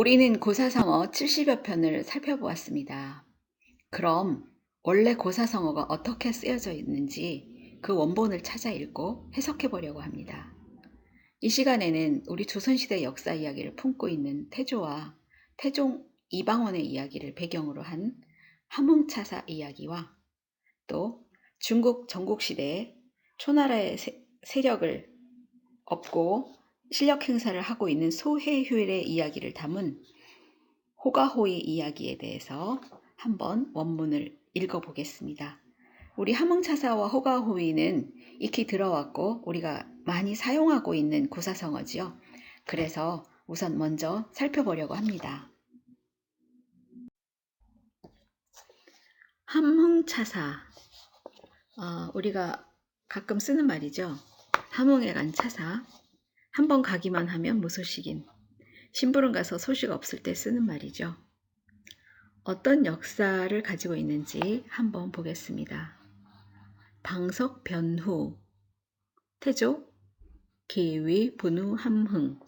우리는 고사성어 70여 편을 살펴보았습니다. 그럼 원래 고사성어가 어떻게 쓰여져 있는지 그 원본을 찾아 읽고 해석해 보려고 합니다. 이 시간에는 우리 조선시대 역사 이야기를 품고 있는 태조와 태종 이방원의 이야기를 배경으로 한 함흥차사 이야기와 또 중국 전국시대에 초나라의 세, 세력을 업고 실력 행사를 하고 있는 소해휴일의 이야기를 담은 호가호의 이야기에 대해서 한번 원문을 읽어보겠습니다. 우리 함흥차사와 호가호의는 익히 들어왔고 우리가 많이 사용하고 있는 고사성어지요. 그래서 우선 먼저 살펴보려고 합니다. 함흥차사. 어, 우리가 가끔 쓰는 말이죠. 함흥에 간 차사. 한 번 가기만 하면 무소식인. 심부름 가서 소식 없을 때 쓰는 말이죠. 어떤 역사를 가지고 있는지 한번 보겠습니다. 방석 변후, 태조, 기위 분후 함흥.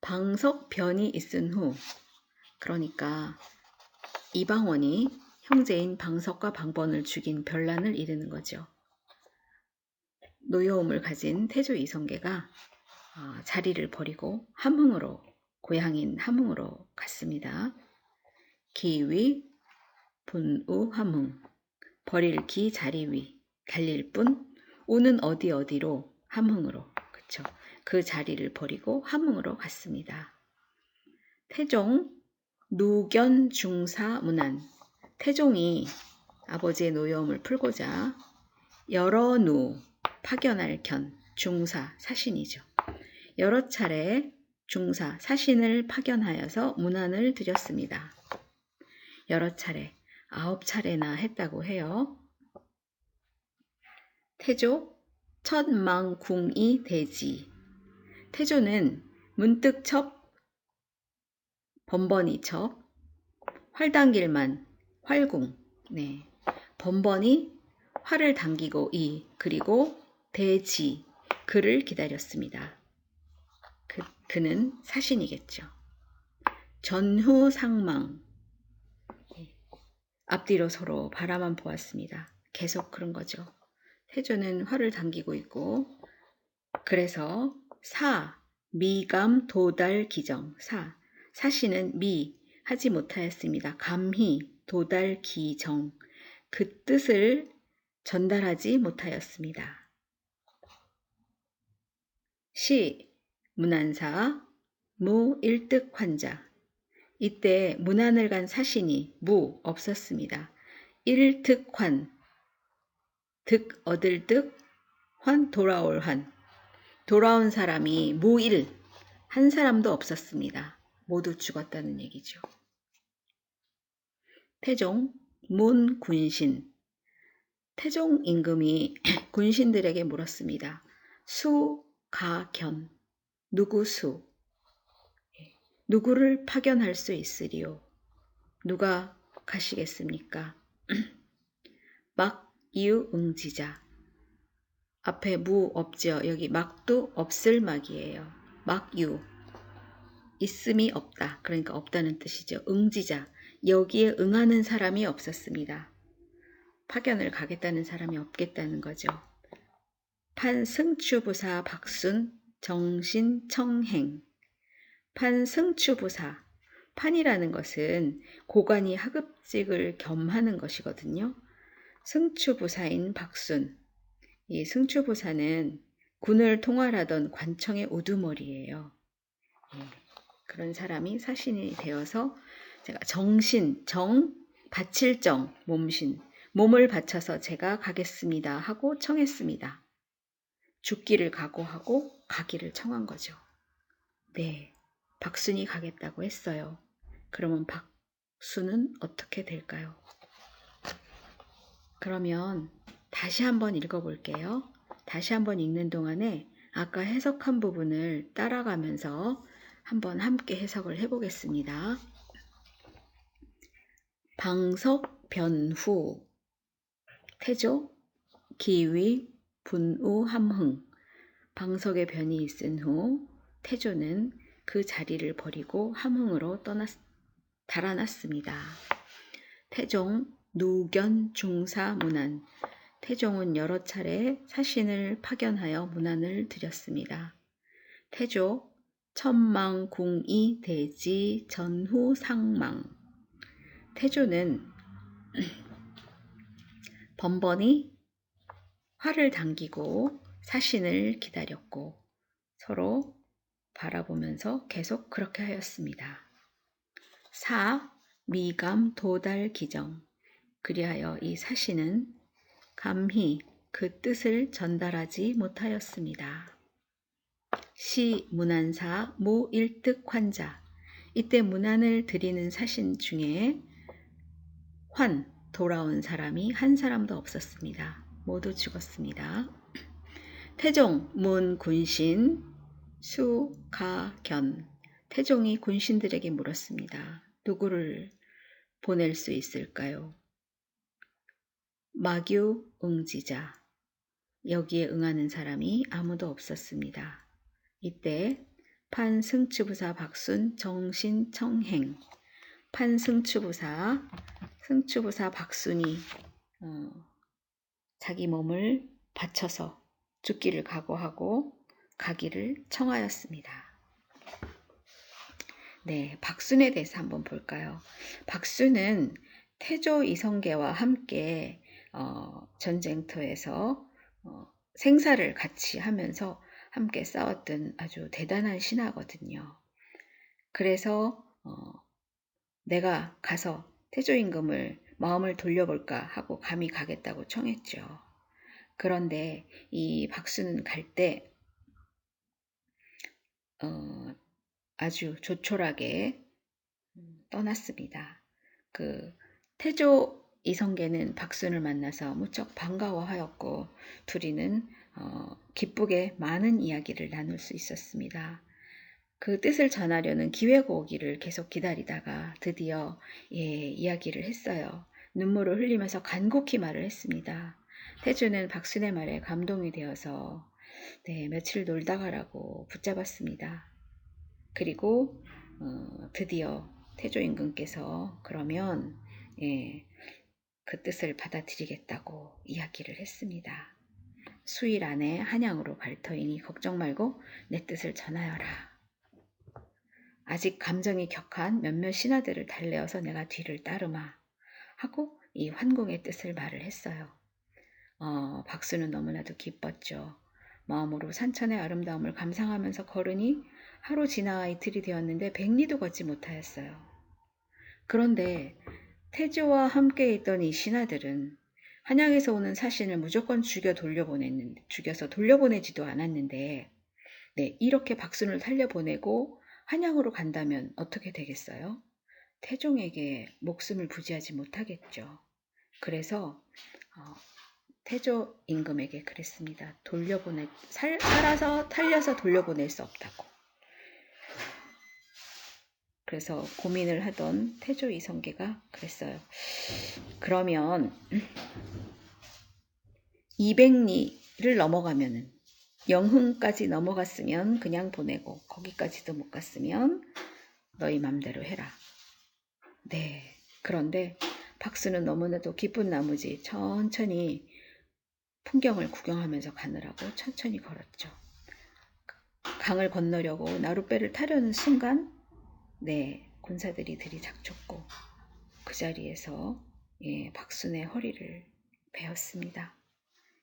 방석 변이 있은 후, 그러니까 이방원이 형제인 방석과 방번을 죽인 별난을 이르는 거죠. 노여움을 가진 태조 이성계가 어, 자리를 버리고 함흥으로 고향인 함흥으로 갔습니다. 기위 분우 함흥 버릴 기 자리 위 갈릴 뿐 우는 어디 어디로 함흥으로 그쵸 그 자리를 버리고 함흥으로 갔습니다. 태종 누견 중사 문안 태종이 아버지의 노여움을 풀고자 여러 누 파견할 견 중사 사신이죠. 여러 차례 중사 사신을 파견하여서 문안을 드렸습니다. 여러 차례 아홉 차례나 했다고 해요. 태조 첫망궁이 대지 태조는 문득 첩 번번이 첩 활당길만 활궁 네 번번이 활을 당기고 이 그리고 대지 그를 기다렸습니다. 그, 그는 사신이겠죠. 전후 상망 앞뒤로 서로 바라만 보았습니다. 계속 그런 거죠. 태조는 활을 당기고 있고 그래서 사 미감 도달 기정 사 사신은 미 하지 못하였습니다. 감히 도달 기정 그 뜻을 전달하지 못하였습니다. 시 문안사 무 일득 환자 이때 문안을 간 사신이 무 없었습니다. 일득환 득 얻을 득환 돌아올 환 돌아온 사람이 무일 한 사람도 없었습니다. 모두 죽었다는 얘기죠. 태종 문 군신 태종 임금이 군신들에게 물었습니다. 수, 가, 견 누구 수 누구를 파견할 수 있으리요? 누가 가시겠습니까? 막, 이유, 응지자. 앞에 무 없죠. 여기 막도 없을 막이에요. 막유. 있음이 없다. 그러니까 없다는 뜻이죠. 응지자. 여기에 응하는 사람이 없었습니다. 파견을 가겠다는 사람이 없겠다는 거죠. 판승추부사 박순 정신청행 판승추부사 판이라는 것은 고관이 하급직을 겸하는 것이거든요. 승추부사인 박순 이 승추부사는 군을 통할하던 관청의 우두머리예요. 예, 그런 사람이 사신이 되어서 제가 정신, 정, 바칠 정, 몸신, 몸을 바쳐서 제가 가겠습니다 하고 청했습니다. 죽기를 각오하고 가기를 청한 거죠. 네, 박순이 가겠다고 했어요. 그러면 박순은 어떻게 될까요? 그러면 다시 한번 읽어볼게요. 다시 한번 읽는 동안에 아까 해석한 부분을 따라가면서 한번 함께 해석을 해보겠습니다. 방석 변후 태조 기위 분우 함흥 방석의 변이 있은 후 태조는 그 자리를 버리고 함흥으로 떠났, 달아났습니다. 태종 누견 중사 문안 태종은 여러 차례 사신을 파견하여 문안을 드렸습니다. 태조 천망궁이 대지 전후 상망 태조는 번번이 화를 당기고 사신을 기다렸고 서로 바라보면서 계속 그렇게 하였습니다. 4. 미감 도달 기정 그리하여 이 사신은 감히 그 뜻을 전달하지 못하였습니다. 시 문안사 모 일득 환자 이때 문안을 드리는 사신 중에 환 돌아온 사람이 한 사람도 없었습니다. 모두 죽었습니다. 태종 문 군신 수 가 견 태종이 군신들에게 물었습니다. 누구를 보낼 수 있을까요? 마규 응지자 여기에 응하는 사람이 아무도 없었습니다. 이때 판승추부사 박순 정신청행 판승추부사 승추부사 박순이 어, 자기 몸을 바쳐서 죽기를 각오하고 가기를 청하였습니다. 네, 박순에 대해서 한번 볼까요? 박순은 태조 이성계와 함께 어, 전쟁터에서 어, 생사를 같이 하면서 함께 싸웠던 아주 대단한 신하거든요. 그래서 어, 내가 가서 태조 임금을 마음을 돌려볼까 하고 감히 가겠다고 청했죠. 그런데 이 박수는 갈때 어, 아주 조촐하게 음, 떠났습니다. 그 태조 이성계는 박순을 만나서 무척 반가워하였고 둘이는 어, 기쁘게 많은 이야기를 나눌 수 있었습니다. 그 뜻을 전하려는 기회가 오기를 계속 기다리다가 드디어 예, 이야기를 했어요. 눈물을 흘리면서 간곡히 말을 했습니다. 태주는 박순의 말에 감동이 되어서 네, 며칠 놀다 가라고 붙잡았습니다. 그리고 어, 드디어 태조 임금께서 그러면 예, 그 뜻을 받아들이겠다고 이야기를 했습니다. 수일 안에 한양으로 갈 터이니 걱정 말고 내 뜻을 전하여라. 아직 감정이 격한 몇몇 신하들을 달래어서 내가 뒤를 따르마 하고 이 환공의 뜻을 말을 했어요. 어, 박수는 너무나도 기뻤죠. 마음으로 산천의 아름다움을 감상하면서 걸으니 하루 지나 이틀이 되었는데 백리도 걷지 못하였어요. 그런데 태조와 함께 있던 이 신하들은 한양에서 오는 사신을 무조건 죽여 돌려보냈는데 죽여서 돌려보내지도 않았는데 네, 이렇게 박순을 살려보내고 한양으로 간다면 어떻게 되겠어요? 태종에게 목숨을 부지하지 못하겠죠. 그래서 어, 태조 임금에게 그랬습니다. 돌려보내 살, 살아서 탈려서 돌려보낼 수 없다고. 그래서 고민을 하던 태조 이성계가 그랬어요. 그러면 200리를 넘어가면은 영흥까지 넘어갔으면 그냥 보내고 거기까지도 못 갔으면 너희 맘대로 해라. 네. 그런데 박수는 너무나도 기쁜 나머지 천천히 풍경을 구경하면서 가느라고 천천히 걸었죠. 강을 건너려고 나룻배를 타려는 순간 네, 군사들이 들이닥쳤고 그 자리에서 예, 박순의 허리를 베었습니다.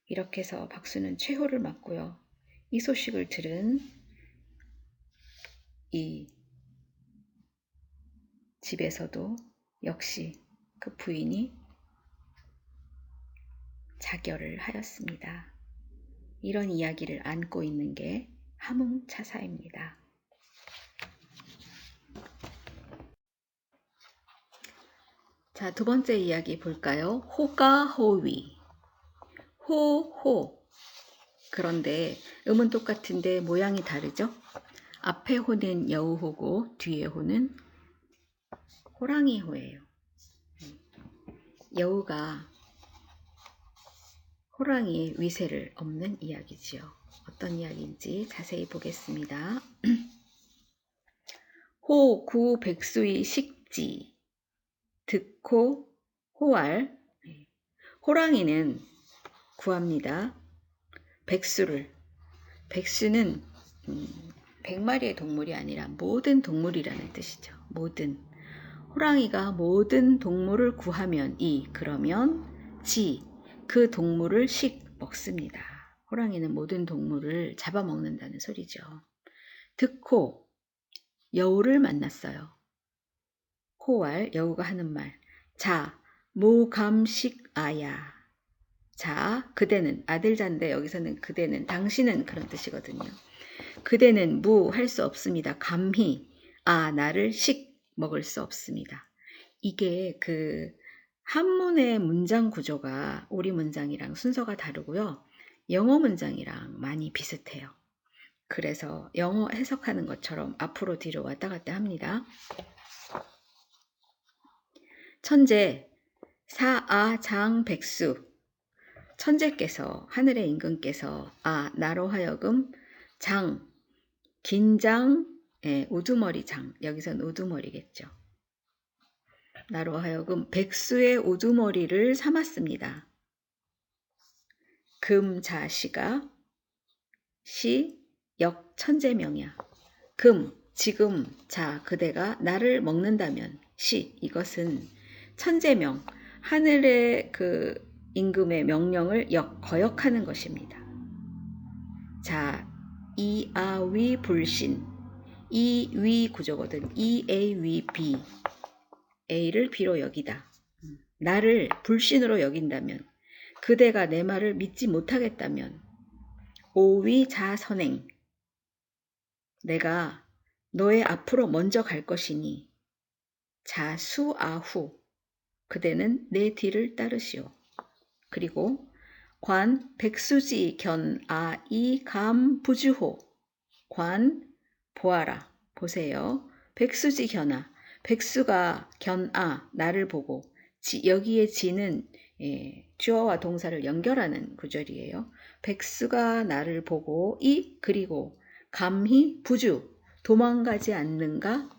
이렇게 해서 박수는 최후를 맞고요. 이 소식을 들은 이 집에서도 역시 그 부인이 자결을 하였습니다. 이런 이야기를 안고 있는 게 함흥차사입니다. 자, 두 번째 이야기 볼까요? 호가 호위. 호호. 그런데 음은 똑같은데 모양이 다르죠? 앞에 호는 여우호고 뒤에 호는 호랑이 호예요. 여우가 호랑이의 위세를 없는 이야기지요. 어떤 이야기인지 자세히 보겠습니다. 호, 구, 백수의 식지. 득호, 호알. 네. 호랑이는 구합니다. 백수를. 백수는 음, 백마리의 동물이 아니라 모든 동물이라는 뜻이죠. 모든. 호랑이가 모든 동물을 구하면 이 그러면 지 그 동물을 식 먹습니다. 호랑이는 모든 동물을 잡아먹는다는 소리죠. 득호 여우를 만났어요. 호왈 여우가 하는 말. 자 무감식 아야. 자 그대는 아들 잔데 여기서는 그대는 당신은 그런 뜻이거든요. 그대는 무 할 수 없습니다. 감히 아 나를 식 먹을 수 없습니다. 이게 그 한문의 문장 구조가 우리 문장이랑 순서가 다르고요. 영어 문장이랑 많이 비슷해요. 그래서 영어 해석하는 것처럼 앞으로 뒤로 왔다 갔다 합니다. 천재 사아장백수 천재께서 하늘의 임금께서 아 나로 하여금 장 긴장 예, 우두머리 장 여기선 우두머리겠죠. 나로 하여금 백수의 우두머리를 삼았습니다. 금자시가 시 역천재명이야. 금 지금 자 그대가 나를 먹는다면 시 이것은 천재명 하늘의 그 임금의 명령을 역 거역하는 것입니다. 자 이아위 불신 이위 구조거든 이A 위 B A를 B로 여기다. 나를 불신으로 여긴다면, 그대가 내 말을 믿지 못하겠다면, 오위 자선행. 내가 너의 앞으로 먼저 갈 것이니, 자수아후. 그대는 내 뒤를 따르시오. 그리고 관 백수지 견아이 감 부주호. 관 보아라. 보세요. 백수지 견아. 백수가 견아 나를 보고 지, 여기에 지는 예, 주어와 동사를 연결하는 구절이에요. 백수가 나를 보고 이 그리고 감히 부주 도망가지 않는가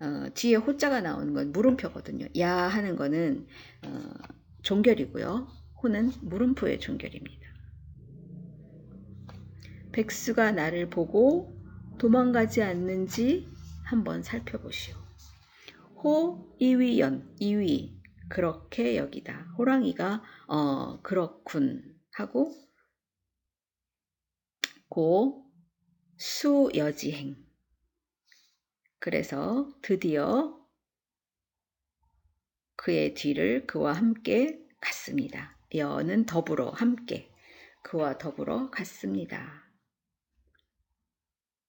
어, 뒤에 호자가 나오는 건 물음표거든요. 야 하는 거는 어, 종결이고요. 호는 물음표의 종결입니다. 백수가 나를 보고 도망가지 않는지 한번 살펴보시오. 호 이위연 이위 그렇게 여기다 호랑이가 어 그렇군 하고 고 수 여지행 그래서 드디어 그의 뒤를 그와 함께 갔습니다. 여는 더불어 함께 그와 더불어 갔습니다.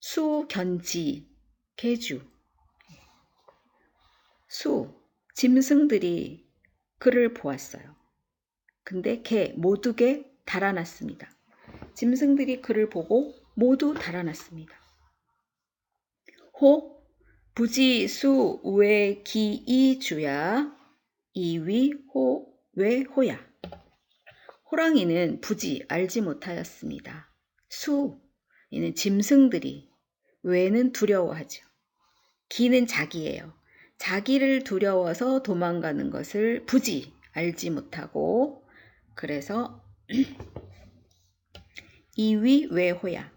수견지 개주 수, 짐승들이 그를 보았어요. 근데 개, 모두 개 달아났습니다. 짐승들이 그를 보고 모두 달아났습니다. 호, 부지, 수, 왜, 기, 이, 주야, 이위, 호, 왜, 호야. 호랑이는 부지 알지 못하였습니다. 수, 이는 짐승들이, 왜는 두려워하죠. 기는 자기예요. 자기를 두려워서 도망가는 것을 부지 알지 못하고 그래서 이위 외호야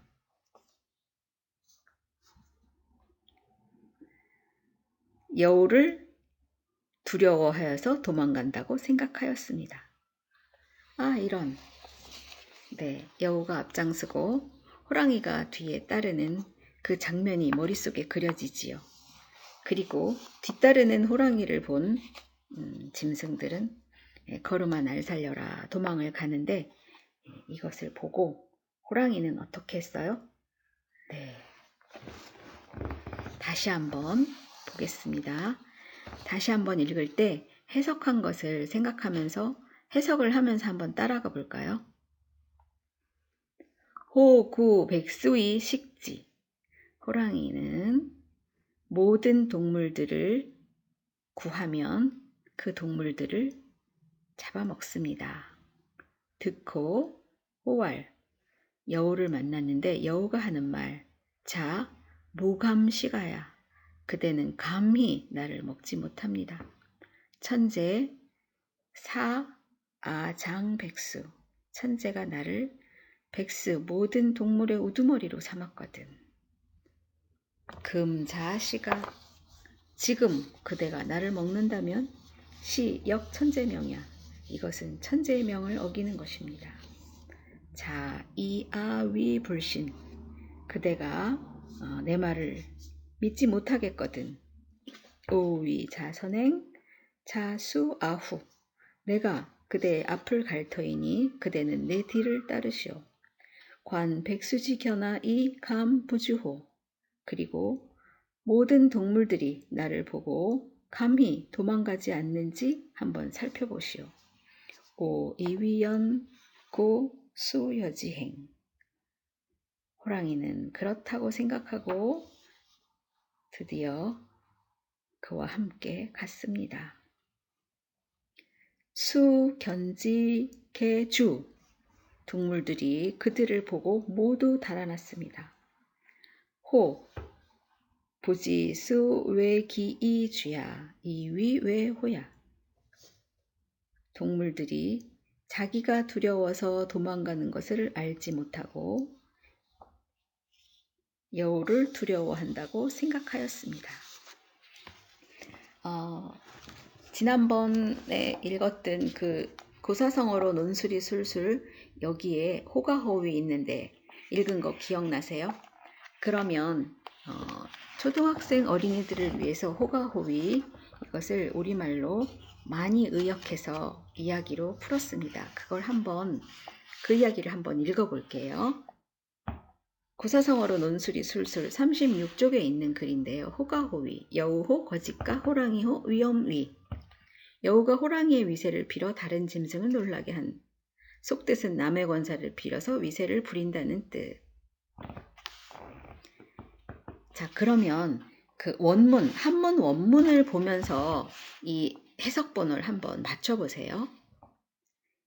여우를 두려워하여서 도망간다고 생각하였습니다. 아 이런 네 여우가 앞장서고 호랑이가 뒤에 따르는 그 장면이 머릿속에 그려지지요. 그리고 뒤따르는 호랑이를 본 음, 짐승들은 예, 걸음아 날 살려라 도망을 가는데 예, 이것을 보고 호랑이는 어떻게 했어요? 네. 다시 한번 보겠습니다. 다시 한번 읽을 때 해석한 것을 생각하면서 해석을 하면서 한번 따라가 볼까요? 호구 백수의 식지 호랑이는 모든 동물들을 구하면 그 동물들을 잡아먹습니다. 득호, 호왈, 여우를 만났는데 여우가 하는 말, 자, 모감시가야. 그대는 감히 나를 먹지 못합니다. 천재 사 아 장백수 천재가 나를 백수 모든 동물의 우두머리로 삼았거든. 금자시가 지금 그대가 나를 먹는다면 시 역천재명이야. 이것은 천재의 명을 어기는 것입니다. 자, 이아위 불신. 그대가 어, 내 말을 믿지 못하겠거든. 오위 자선행 자수아후. 내가 그대의 앞을 갈 터이니 그대는 내 뒤를 따르시오. 관 백수지 견아 이감 부주호. 그리고 모든 동물들이 나를 보고 감히 도망가지 않는지 한번 살펴보시오. 오 이위연 고 수여지행. 호랑이는 그렇다고 생각하고 드디어 그와 함께 갔습니다. 수, 견지, 개, 주 동물들이 그들을 보고 모두 달아났습니다. 호, 부지, 수, 외, 기, 이, 주야, 이위, 외, 호야. 동물들이 자기가 두려워서 도망가는 것을 알지 못하고 여우를 두려워한다고 생각하였습니다. 어, 지난번에 읽었던 그 고사성어로 논술이 술술 여기에 호가호위 있는데 읽은 거 기억나세요? 그러면 어, 초등학생 어린이들을 위해서 호가호위 이것을 우리말로 많이 의역해서 이야기로 풀었습니다. 그걸 한번 그 이야기를 한번 읽어볼게요. 고사성어로 논술이 술술 36쪽에 있는 글인데요. 호가호위, 여우호, 거짓가, 호랑이호, 위험위. 여우가 호랑이의 위세를 빌어 다른 짐승을 놀라게 한. 속뜻은 남의 권사를 빌어서 위세를 부린다는 뜻. 자, 그러면 그 원문, 한문 원문을 보면서 이 해석본을 한번 맞춰보세요.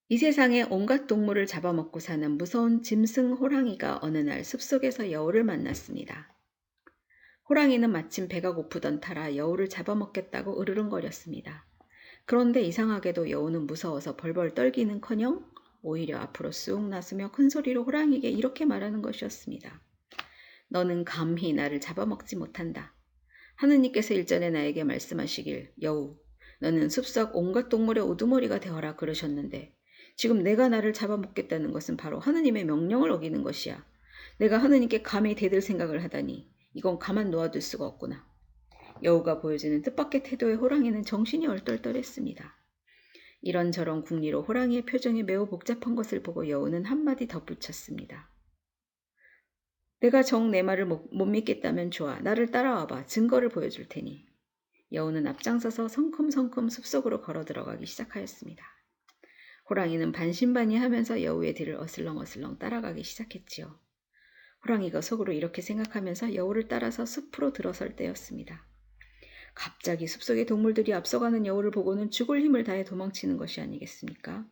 이 세상에 온갖 동물을 잡아먹고 사는 무서운 짐승 호랑이가 어느 날 숲속에서 여우를 만났습니다. 호랑이는 마침 배가 고프던 터라 여우를 잡아먹겠다고 으르렁거렸습니다. 그런데 이상하게도 여우는 무서워서 벌벌 떨기는커녕 오히려 앞으로 쑥 나서며 큰 소리로 호랑이에게 이렇게 말하는 것이었습니다. 너는 감히 나를 잡아먹지 못한다. 하느님께서 일전에 나에게 말씀하시길 여우 너는 숲속 온갖 동물의 우두머리가 되어라 그러셨는데 지금 내가 나를 잡아먹겠다는 것은 바로 하느님의 명령을 어기는 것이야. 내가 하느님께 감히 대들 생각을 하다니 이건 가만 놓아둘 수가 없구나. 여우가 보여주는 뜻밖의 태도에 호랑이는 정신이 얼떨떨했습니다. 이런저런 궁리로 호랑이의 표정이 매우 복잡한 것을 보고 여우는 한마디 덧붙였습니다. 내가 정 내 말을 못, 못 믿겠다면 좋아. 나를 따라와봐. 증거를 보여줄 테니. 여우는 앞장서서 성큼성큼 숲속으로 걸어 들어가기 시작하였습니다. 호랑이는 반신반의하면서 여우의 뒤를 어슬렁어슬렁 따라가기 시작했지요. 호랑이가 속으로 이렇게 생각하면서 여우를 따라서 숲으로 들어설 때였습니다. 갑자기 숲속의 동물들이 앞서가는 여우를 보고는 죽을 힘을 다해 도망치는 것이 아니겠습니까?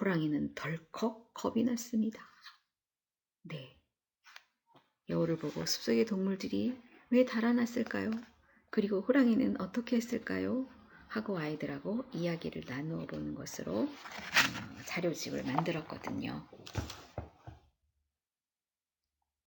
호랑이는 덜컥 겁이 났습니다. 네. 여우를 보고 숲속의 동물들이 왜 달아났을까요? 그리고 호랑이는 어떻게 했을까요? 하고 아이들하고 이야기를 나누어 보는 것으로 어, 자료집을 만들었거든요.